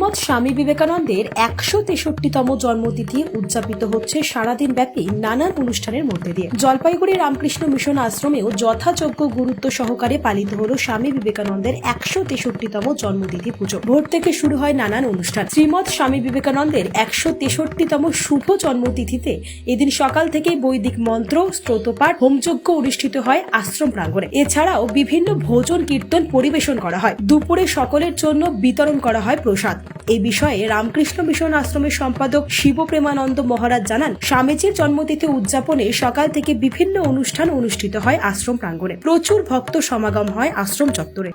শ্রীমৎ স্বামী বিবেকানন্দের একশো তেষট্টিতম জন্মতিথি উদযাপিত হচ্ছে সারাদিন ব্যাপী নানান অনুষ্ঠানের মধ্যে দিয়ে। জলপাইগুড়ি রামকৃষ্ণ মিশন আশ্রমেও যথাযোগ্য গুরুত্ব সহকারে পালিত হল স্বামী বিবেকানন্দের একশো তেষট্টিতম জন্মতিথি পুজো। ভোর থেকে শুরু হয় নানান অনুষ্ঠান। শ্রীমৎ স্বামী বিবেকানন্দের একশো তেষট্টিতম শুভ জন্মতিথিতে এদিন সকাল থেকেই বৈদিক মন্ত্র স্ত্রোতপাঠ হোমযজ্ঞ অনুষ্ঠিত হয় আশ্রম প্রাঙ্গণে। এছাড়াও বিভিন্ন ভোজন কীর্তন পরিবেশন করা হয়। দুপুরে সকলের জন্য বিতরণ করা হয় প্রসাদ। এই বিষয়ে রামকৃষ্ণ মিশন আশ্রমের সম্পাদক শিব প্রেমানন্দ মহারাজ জানান, স্বামীজির জন্মতিথি উদযাপনে সকাল থেকে বিভিন্ন অনুষ্ঠান অনুষ্ঠিত হয় আশ্রম প্রাঙ্গণে। প্রচুর ভক্ত সমাগম হয় আশ্রম চত্বরে।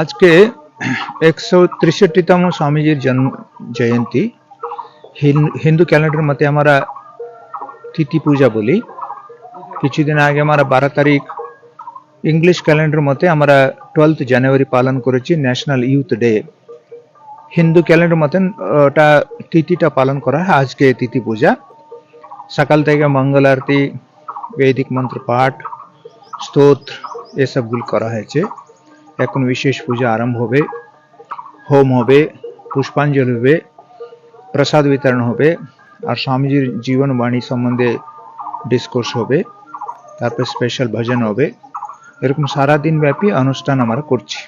আজকে একশো ত্রিষট্টিতম স্বামীজির জন্ম জয়ন্তী। হিন্দু ক্যালেন্ডার মতে আমরা তিথি পূজা বলি। কিছুদিন আগে আমরা বারো তারিখ ইংলিশ ক্যালেন্ডার মতে আমরা টুয়েলথ জানুয়ারি পালন করেছি national youth day Hindu calendar মতন, ওটা তিথিটা পালন করা হয়। আজকে তিথি পূজা। সকাল থেকে মঙ্গল আরতি, বৈদিক মন্ত্র পাঠ, স্তোত্র এসবগুলো করা হয়েছে। এখন বিশেষ পূজা আরম্ভ হবে। হোম হবে, পুষ্পাঞ্জলি হবে, প্রসাদ বিতরণ হবে, আর স্বামীজির জীবনবাণী সম্বন্ধে ডিসকোর্স হবে। তারপর স্পেশাল ভজন হবে। এরকম সারাদিন ব্যাপী অনুষ্ঠান আমরা করছি।